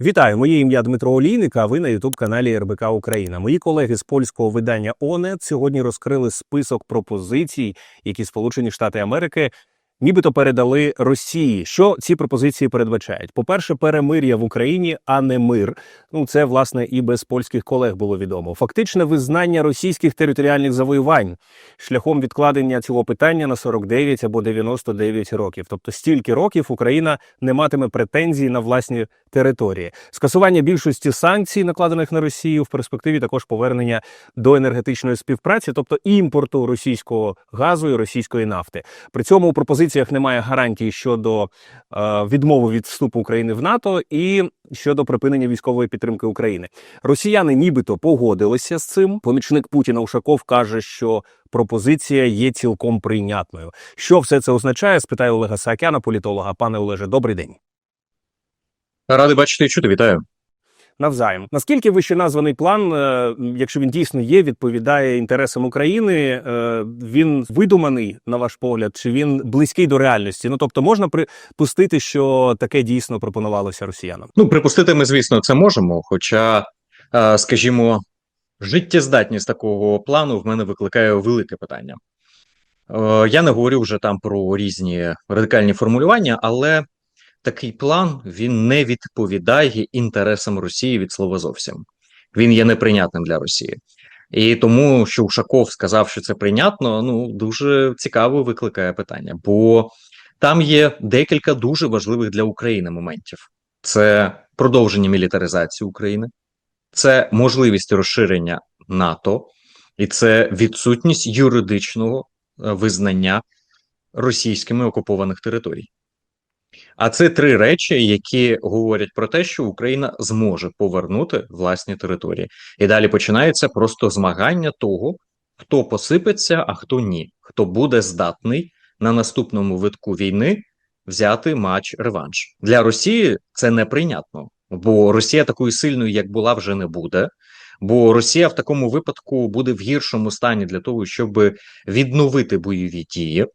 Вітаю, моє ім'я Дмитро Олійник, а ви на ютуб каналі РБК Україна. Мої колеги з польського видання ОНЕТ сьогодні розкрили список пропозицій, які Сполучені Штати Америки нібито передали Росії. Що ці пропозиції передбачають? По-перше, перемир'я в Україні, а не мир. Ну це власне і без польських колег було відомо. Фактичне визнання російських територіальних завоювань шляхом відкладення цього питання на 49 або 99 років. Тобто стільки років Україна не матиме претензій на власні території. Скасування більшості санкцій, накладених на Росію, в перспективі також повернення до енергетичної співпраці, тобто імпорту російського газу і російської нафти. При цьому у пропозиціях немає гарантій щодо е, відмови від вступу України в НАТО і щодо припинення військової підтримки України. Росіяни нібито погодилися з цим. Помічник Путіна Ушаков каже, що пропозиція є цілком прийнятною. Що все це означає? Спитаю Олега Саакяна, політолога. Пане Олеже, добрий день. Радий бачити і чути, вітаю. Навзаєм. Наскільки вищеназваний план, е, якщо він дійсно є, відповідає інтересам України, е, він видуманий, на ваш погляд, чи він близький до реальності? Ну тобто, можна припустити, що таке дійсно пропонувалося росіянам? Ну, припустити ми, звісно, це можемо. Хоча, е, скажімо, життєздатність такого плану в мене викликає велике питання. Я не говорю вже там про різні радикальні формулювання, але такий план він не відповідає інтересам Росії від слова зовсім. Він є неприйнятним для Росії. І тому, що Ушаков сказав, що це прийнятно, ну дуже цікаво викликає питання, бо там є декілька дуже важливих для України моментів: це продовження мілітаризації України, це можливість розширення НАТО, і це відсутність юридичного е, визнання російськими окупованих територій. А це три речі, які говорять про те, що Україна зможе повернути власні території. І далі починається просто змагання того, хто посипеться, а хто ні, хто буде здатний на наступному витку війни взяти матч реванш для Росії. Це неприйнятно, бо Росія такою сильною, як була, вже не буде. Бо Росія в такому випадку буде в гіршому стані для того, щоб відновити бойові дії.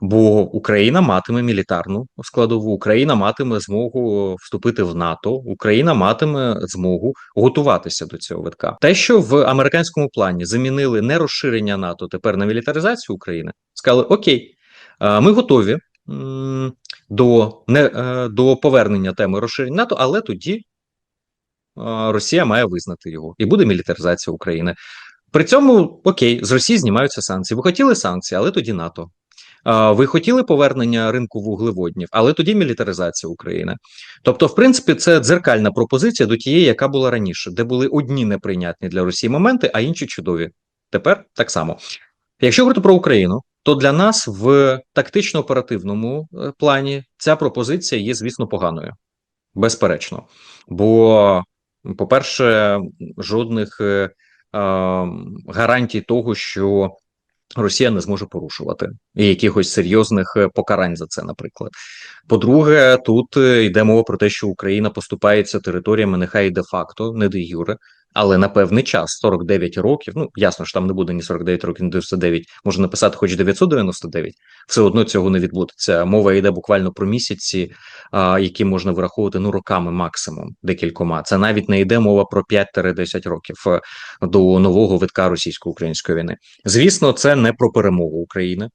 Бо Україна матиме мілітарну складову, Україна матиме змогу вступити в НАТО, Україна матиме змогу готуватися до цього витка. Те, що в американському плані замінили не розширення НАТО тепер на мілітаризацію України, сказали: Окей, ми готові до не е, до повернення теми розширення НАТО, але тоді Росія має визнати його і буде мілітаризація України. При цьому окей, з Росії знімаються санкції. Ви хотіли санкції, але тоді НАТО. Ви хотіли повернення ринку вуглеводнів, але тоді мілітаризація України. Тобто, в принципі, це дзеркальна пропозиція до тієї, яка була раніше, де були одні неприйнятні для Росії моменти, а інші чудові. Тепер так само. Якщо говорити про Україну, то для нас в тактично-оперативному е, плані ця пропозиція є, звісно, поганою, безперечно. Бо, по-перше, жодних е, гарантій того, що Росія не зможе порушувати і якихось серйозних е, покарань за це, наприклад. По-друге, тут е, йде мова про те, що Україна поступається територіями, нехай де-факто, не де юре, але на певний час 49 років. Ну ясно ж, там не буде ні 49 років, ні 99, Можна написати хоч 999, Все одно цього не відбудеться. Мова йде буквально про місяці, а, які можна вираховувати ну роками, максимум декількома. Це навіть не йде мова про 5-10 років е, до нового витка російсько-української війни. Звісно, це не про перемогу України.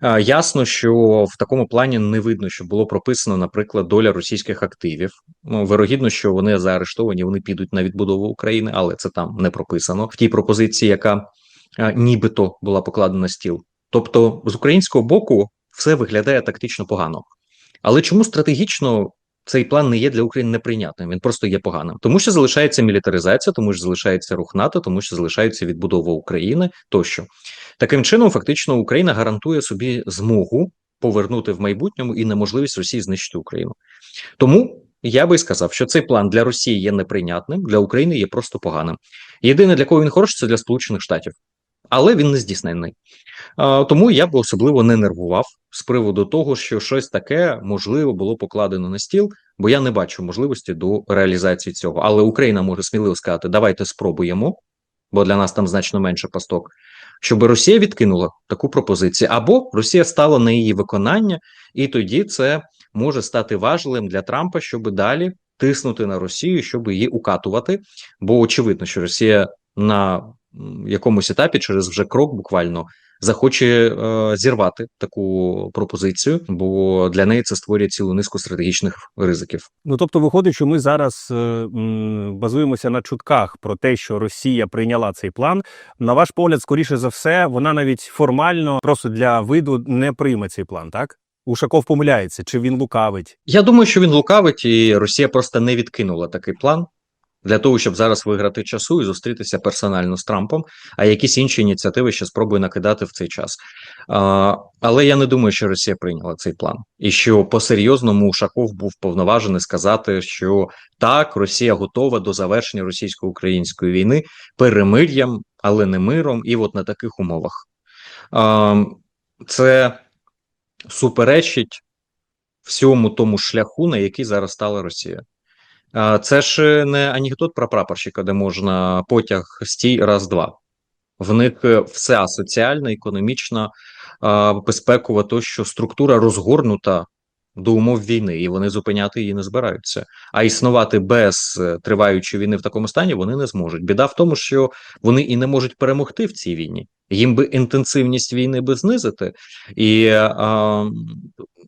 А, Ясно, що в такому плані не видно, що було прописано, наприклад, доля російських активів. Ну, вирогідно, що вони заарештовані, вони підуть на відбудову України, але це там не прописано в тій пропозиції, яка нібито була покладена на стіл. Тобто, з українського боку, все виглядає тактично погано. Але чому стратегічно цей план не є для України неприйнятним? Він просто є поганим, тому що залишається мілітаризація, тому що залишається рух НАТО, тому що залишається відбудова України тощо. Таким чином, фактично, Україна гарантує собі змогу повернути в майбутньому і неможливість Росії знищити Україну. Тому я би сказав, що цей план для Росії є неприйнятним, для України є просто поганим. Єдине для кого він хороший, це для Сполучених Штатів, але він не здійснений. Тому я б особливо не нервував з приводу того, що щось таке можливо було покладено на стіл, бо я не бачу можливості до реалізації цього. Але Україна може сміливо сказати: давайте спробуємо, бо для нас там значно менше пасток щоб Росія відкинула таку пропозицію, або Росія стала на її виконання, і тоді це може стати важливим для Трампа, щоб далі тиснути на Росію, щоб її укатувати. Бо очевидно, що Росія на якомусь етапі, через вже крок, буквально захоче е, зірвати таку пропозицію, бо для неї це створює цілу низку стратегічних ризиків. Ну тобто, виходить, що ми зараз е, м, базуємося на чутках про те, що Росія прийняла цей план. На ваш погляд, скоріше за все, вона навіть формально просто для виду не прийме цей план, так? Ушаков помиляється, чи він лукавить? Я думаю, що він лукавить, і Росія просто не відкинула такий план для того, щоб зараз виграти часу і зустрітися персонально з Трампом, а якісь інші ініціативи ще спробує накидати в цей час. А, але я не думаю, що Росія прийняла цей план, і що по-серйозному Ушаков був повноважений сказати, що так, Росія готова до завершення російсько-української війни перемир'ям, але не миром, і от на таких умовах. А, це суперечить всьому тому шляху, на який зараз стала Росія. Це ж не анекдот про прапорщика, де можна потяг стій раз-два. В них е, вся соціальна, економічна, безпекова, безпекова тощо структура розгорнута до умов війни, і вони зупиняти її не збираються. А існувати без е, триваючої війни в такому стані вони не зможуть. Біда в тому, що вони і не можуть перемогти в цій війні. Їм би інтенсивність війни би знизити і а,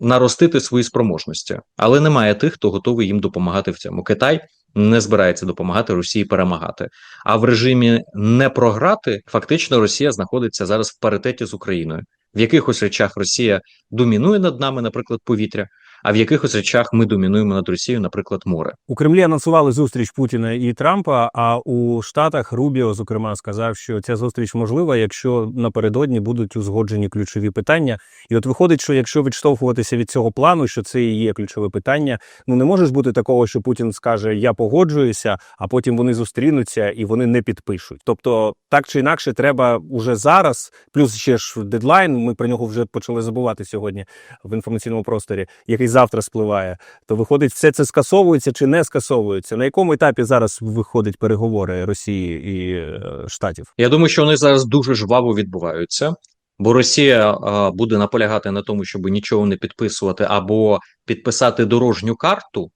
наростити свої спроможності, але немає тих, хто готовий їм допомагати в цьому. Китай не збирається допомагати Росії перемагати. А в режимі не програти фактично Росія знаходиться зараз в паритеті з Україною. В якихось речах Росія домінує над нами, наприклад, повітря. А в якихось речах ми домінуємо над Росією, наприклад, море. У Кремлі анонсували зустріч Путіна і Трампа. А у Штатах Рубіо, зокрема, сказав, що ця зустріч можлива, якщо напередодні будуть узгоджені ключові питання. І от виходить, що якщо відштовхуватися від цього плану, що це і є ключове питання, ну не може ж бути такого, що Путін скаже Я погоджуюся, а потім вони зустрінуться і вони не підпишуть. Тобто, так чи інакше, треба уже зараз, плюс ще ж дедлайн. Ми про нього вже почали забувати сьогодні в інформаційному просторі, який завтра спливає. То виходить, все це скасовується чи не скасовується? На якому етапі зараз виходять переговори Росії і е, Штатів? Я думаю, що вони зараз дуже жваво відбуваються, бо Росія а, буде наполягати на тому, щоб нічого не підписувати, або підписати дорожню карту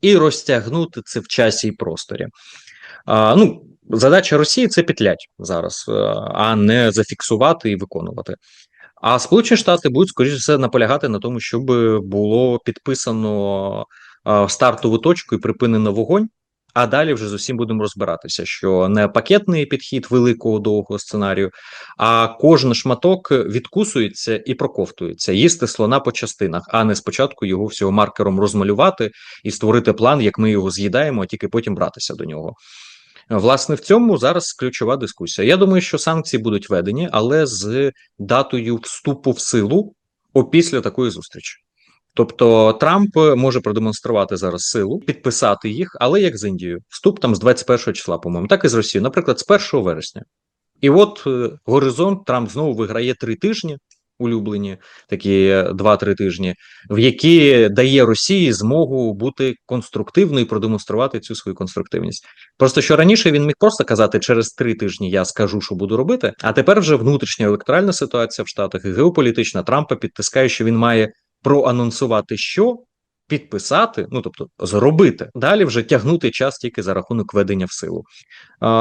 і розтягнути це в часі і просторі. А, ну, задача Росії це петлять зараз, а не зафіксувати і виконувати. А Сполучені Штати будуть скоріше все наполягати на тому, щоб було підписано стартову точку і припинено вогонь. А далі вже з усім будемо розбиратися, що не пакетний підхід великого довгого сценарію, а кожен шматок відкусується і проковтується, їсти слона по частинах, а не спочатку його всього маркером розмалювати і створити план, як ми його з'їдаємо, а тільки потім братися до нього. Власне, в цьому зараз ключова дискусія. Я думаю, що санкції будуть введені, але з датою вступу в силу опісля такої зустрічі. Тобто Трамп може продемонструвати зараз силу, підписати їх, але як з Індією, вступ там з 21 числа, по-моєму, так і з Росією, наприклад, з 1 вересня. І от е, горизонт Трамп знову виграє три тижні, улюблені такі 2-3 тижні, в які дає Росії змогу бути конструктивною і продемонструвати цю свою конструктивність. Просто що раніше він міг просто казати через три тижні я скажу, що буду робити. А тепер вже внутрішня електоральна ситуація в Штатах і геополітична Трампа підтискає, що він має проанонсувати, що підписати, ну тобто зробити далі, вже тягнути час тільки за рахунок ведення в силу.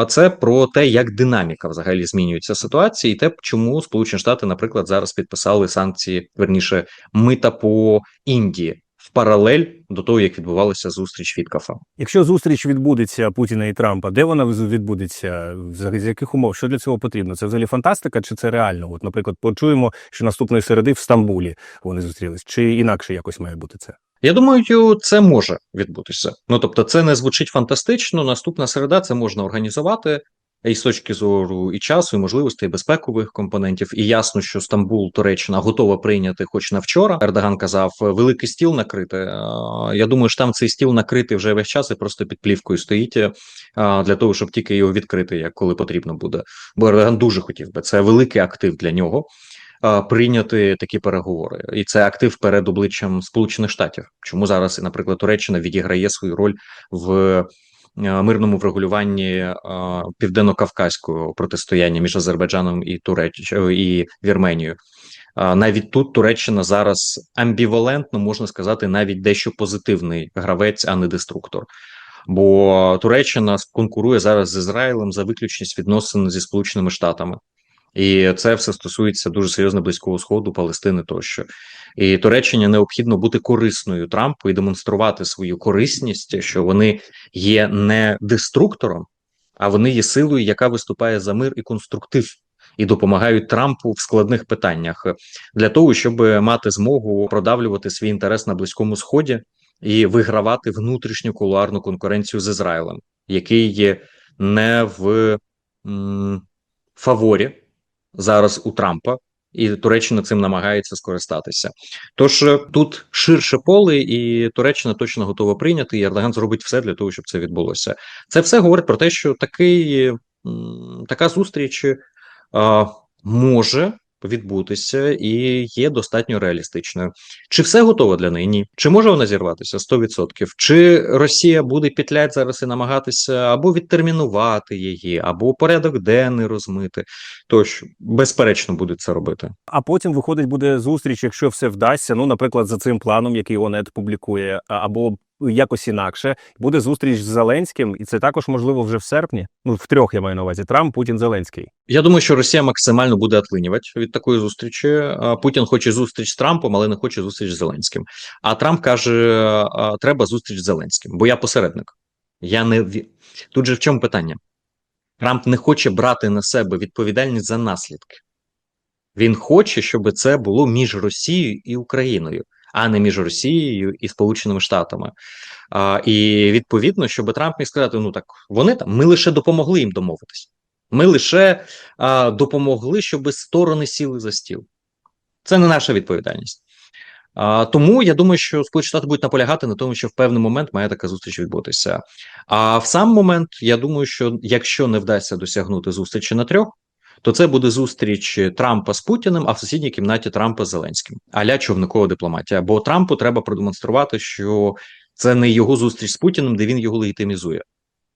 Це про те, як динаміка взагалі змінюється ситуація, і те, чому Сполучені Штати, наприклад, зараз підписали санкції верніше мита по Індії. В паралель до того, як відбувалася зустріч Віткафа. Якщо зустріч відбудеться Путіна і Трампа, де вона відбудеться? З яких умов? Що для цього потрібно? Це взагалі фантастика, чи це реально? От, наприклад, почуємо, що наступної середи в Стамбулі вони зустрілись, чи інакше якось має бути це? Я думаю, це може відбутися. Ну тобто, це не звучить фантастично. Наступна середа це можна організувати і з точки зору і часу, і можливостей і безпекових компонентів. І ясно, що Стамбул, Туреччина готова прийняти, хоч на вчора. Ердоган казав, великий стіл накрити. Я думаю, що там цей стіл накритий вже весь час і просто під плівкою стоїть для того, щоб тільки його відкрити, як коли потрібно буде. Бо Ердоган дуже хотів би це великий актив для нього. Прийняти такі переговори, і це актив перед обличчям Сполучених Штатів. Чому зараз, наприклад, Туреччина відіграє свою роль в мирному врегулюванні південно-кавказького протистояння між Азербайджаном і Туреч і Вірменією? Навіть тут Туреччина зараз амбівалентно можна сказати, навіть дещо позитивний гравець, а не деструктор. Бо Туреччина конкурує зараз з Ізраїлем за виключність відносин зі Сполученими Штатами. І це все стосується дуже серйозно близького сходу, Палестини тощо. І Туреччині необхідно бути корисною Трампу і демонструвати свою корисність, що вони є не деструктором, а вони є силою, яка виступає за мир і конструктив, і допомагають Трампу в складних питаннях для того, щоб мати змогу продавлювати свій інтерес на близькому сході і вигравати внутрішню кулуарну конкуренцію з Ізраїлем, який є не в м, фаворі зараз у Трампа, і Туреччина цим намагається скористатися. Тож е, тут ширше поле, і Туреччина точно готова прийняти. І Ердоган зробить все для того, щоб це відбулося. Це все говорить про те, що такий, така зустріч а, може відбутися і є достатньо реалістичною. Чи все готово для неї? Ні. Чи може вона зірватися 100%? Чи Росія буде петлять зараз і намагатися або відтермінувати її, або порядок денний розмити? Тощо, безперечно, буде це робити. А потім виходить, буде зустріч, якщо все вдасться. Ну, наприклад, за цим планом, який ОНЕТ публікує, або якось інакше, буде зустріч з Зеленським, і це також можливо вже в серпні. Ну, в трьох я маю на увазі Трамп, Путін, Зеленський. Я думаю, що Росія максимально буде отлинювати від такої зустрічі. Путін хоче зустріч з Трампом, але не хоче зустріч з Зеленським. А Трамп каже: треба зустріч з Зеленським, бо я посередник. Я не тут же в чому питання? Трамп не хоче брати на себе відповідальність за наслідки. Він хоче, щоб це було між Росією і Україною, а не між Росією і Сполученими Штатами. А, і відповідно, щоб Трамп міг сказати: ну так вони там, ми лише допомогли їм домовитись. Ми лише а, допомогли, щоб сторони сіли за стіл. Це не наша відповідальність. А, тому я думаю, що Сполучені Штати будуть наполягати на тому, що в певний момент має така зустріч відбутися. А в сам момент я думаю, що якщо не вдасться досягнути зустрічі на трьох, то це буде зустріч Трампа з Путіним, а в сусідній кімнаті Трампа з Зеленським, аля човникова дипломатія. Бо Трампу треба продемонструвати, що це не його зустріч з Путіним, де він його легітимізує.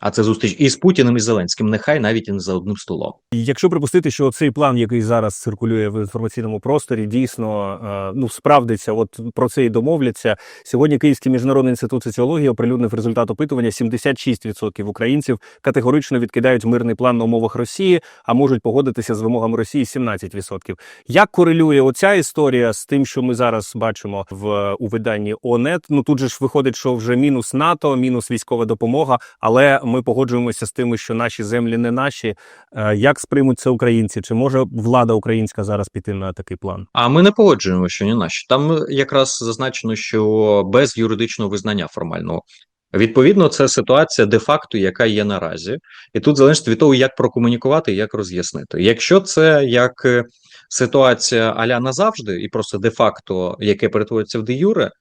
А це зустріч і з Путіним, і з Зеленським, нехай навіть і не за одним столом. Якщо припустити, що цей план, який зараз циркулює в інформаційному просторі, дійсно е, ну справдиться, от про це і домовляться. Сьогодні Київський міжнародний інститут соціології оприлюднив результат опитування: 76% українців категорично відкидають мирний план на умовах Росії, а можуть погодитися з вимогами Росії 17%. Як корелює оця історія з тим, що ми зараз бачимо в у виданні ОНЕТ? Ну тут же ж виходить, що вже мінус НАТО, мінус військова допомога, але ми погоджуємося з тим, що наші землі не наші. Е, Як сприймуть це українці? Чи може влада українська зараз піти на такий план? А ми не погоджуємо, що ні наші. Там якраз зазначено, що без юридичного визнання формального. Відповідно, це ситуація де-факто, яка є наразі, і тут залежить від того, як прокомунікувати як роз'яснити. Якщо це як е, ситуація аля назавжди, і просто де-факто, яке перетворюється в де-юре,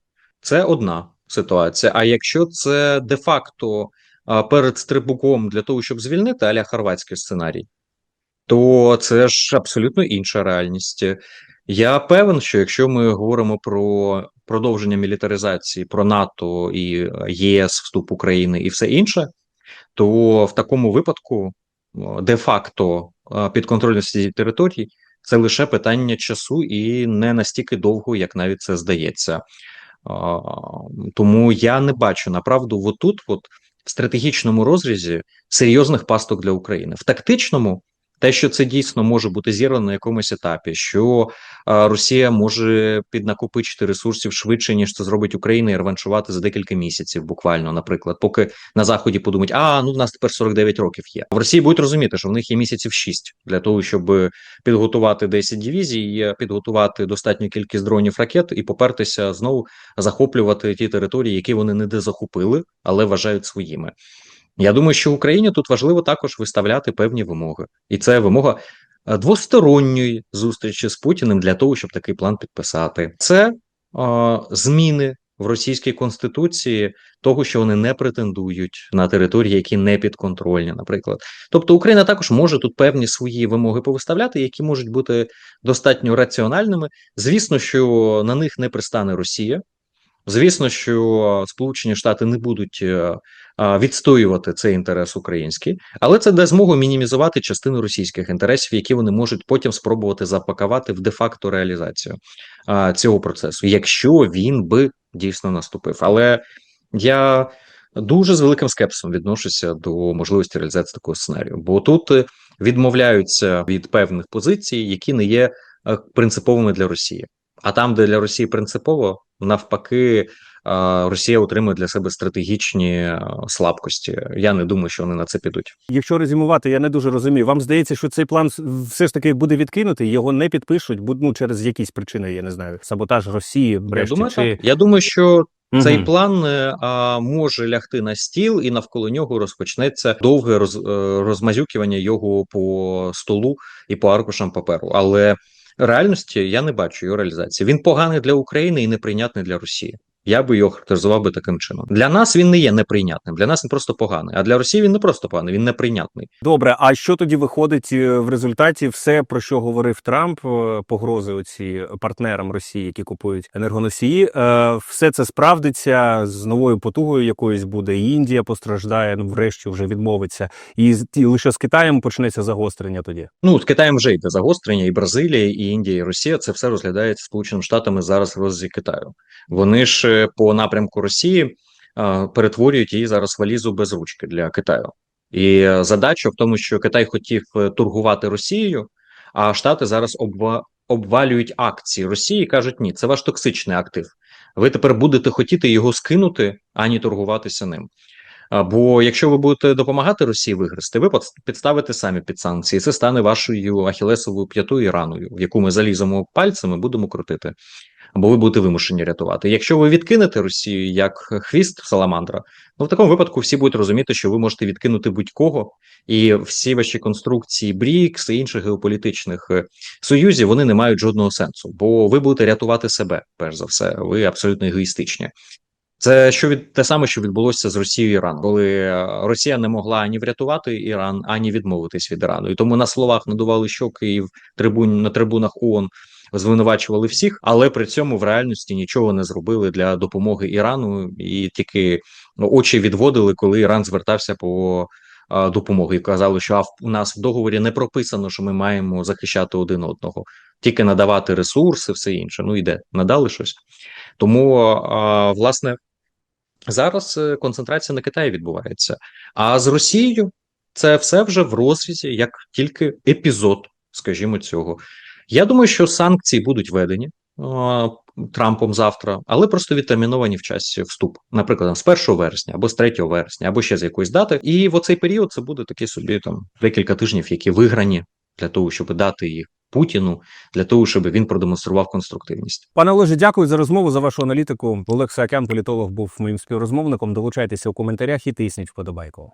це одна ситуація. А якщо це де-факто перед стрибуком для того, щоб звільнити аля хорватський сценарій, то це ж абсолютно інша реальність. Я певен, що якщо ми говоримо про продовження мілітаризації, про НАТО і ЄС, вступ України і все інше, то в такому випадку де-факто підконтрольності цієї території це лише питання часу і не настільки довго, як навіть це здається. Тому я не бачу направду отут, от в стратегічному розрізі серйозних пасток для України. В тактичному те, що це дійсно може бути зірвано на якомусь етапі, що а, Росія може піднакопичити ресурсів швидше, ніж це зробить Україна, і реваншувати за декілька місяців, буквально, наприклад, поки на заході подумають, а ну в нас тепер 49 років є. В Росії будуть розуміти, що в них є місяців 6 для того, щоб підготувати 10 дивізій, підготувати достатню кількість дронів ракет і попертися знову захоплювати ті території, які вони не де захопили, але вважають своїми. Я думаю, що Україні тут важливо також виставляти певні вимоги, і це вимога е, двосторонньої зустрічі з Путіним для того, щоб такий план підписати. Це е, зміни в російській конституції, того, що вони не претендують на території, які не підконтрольні, наприклад. Тобто Україна також може тут певні свої вимоги повиставляти, які можуть бути достатньо раціональними. Звісно, що на них не пристане Росія. Звісно, що Сполучені Штати не будуть е, відстоювати цей інтерес український, але це дасть змогу мінімізувати частину російських інтересів, які вони можуть потім спробувати запакувати в де-факто реалізацію цього процесу, якщо він би дійсно наступив. Але я дуже з великим скепсисом відношуся до можливості реалізації такого сценарію, бо тут е, відмовляються від певних позицій, які не є е, принциповими для Росії. А там, де для Росії принципово, навпаки, Росія отримує для себе стратегічні е, слабкості. Я не думаю, що вони на це підуть. Якщо резюмувати, я не дуже розумію. Вам здається, що цей план все ж таки буде відкинутий, його не підпишуть, ну, через якісь причини, я не знаю, саботаж Росії, Я думаю, чи... я думаю, що. Цей план е, а, може лягти на стіл, і навколо нього розпочнеться довге роз, е, розмазюкування його по столу і по аркушам паперу. Але реальності я не бачу його реалізації. Він поганий для України і неприйнятний для Росії. Я би його характеризував би таким чином. Для нас він не є неприйнятним. Для нас він просто поганий. А для Росії він не просто поганий, він неприйнятний. Добре, а що тоді виходить е, в результаті? Все, про що говорив Трамп, е, погрози оці партнерам Росії, які купують енергоносії, е, все це справдиться з новою потугою якоюсь буде. І Індія постраждає, ну врешті вже відмовиться, і, лише з Китаєм почнеться загострення тоді. Ну, з Китаєм вже йде загострення, і Бразилія, і Індія, і Росія це все розглядається Сполученими Штатами зараз в Китаю. Вони ж по напрямку Росії е, перетворюють її зараз валізу без ручки для Китаю. І е, задача в тому, що Китай хотів е, торгувати Росією, а Штати зараз обва... обвалюють акції Росії і кажуть: ні, це ваш токсичний актив. Ви тепер будете хотіти його скинути, ані торгуватися ним. Бо якщо ви будете допомагати Росії вигрести, ви підставите самі під санкції. Це стане вашою ахілесовою п'ятою раною, в яку ми заліземо пальцями, будемо крутити. Або ви будете вимушені рятувати. Якщо ви відкинете Росію як хвіст саламандра, ну в такому випадку всі будуть розуміти, що ви можете відкинути будь-кого, і всі ваші конструкції БРІКС і інших геополітичних е, союзів вони не мають жодного сенсу, бо ви будете рятувати себе, перш за все. Ви абсолютно егоїстичні. Це що від те саме, що відбулося з Росією і Іраном, коли е, Росія не могла ані врятувати Іран, ані відмовитись від Ірану. І тому на словах надували щоки і в трибун на трибунах ООН звинувачували всіх, але при цьому в реальності нічого не зробили для допомоги Ірану, і тільки очі відводили, коли Іран звертався по е, допомогу і казали, що у нас в договорі не прописано, що ми маємо захищати один одного, тільки надавати ресурси, все інше. Ну іде, надали щось. Тому, а, власне, зараз е, концентрація на Китаї відбувається. А з Росією це все вже в розрізі як тільки епізод, скажімо, цього. Я думаю, що санкції будуть введені Трампом завтра, але просто відтерміновані в часі вступ, наприклад, з 1 вересня або з 3 вересня, або ще з якоїсь дати. І в оцей період це буде такі собі там декілька тижнів, які виграні для того, щоб дати їх Путіну, для того, щоб він продемонстрував конструктивність. Пане Олеже, дякую за розмову за вашу аналітику. Олег Саакян, політолог, був моїм співрозмовником. Долучайтеся у коментарях і тисніть вподобайку.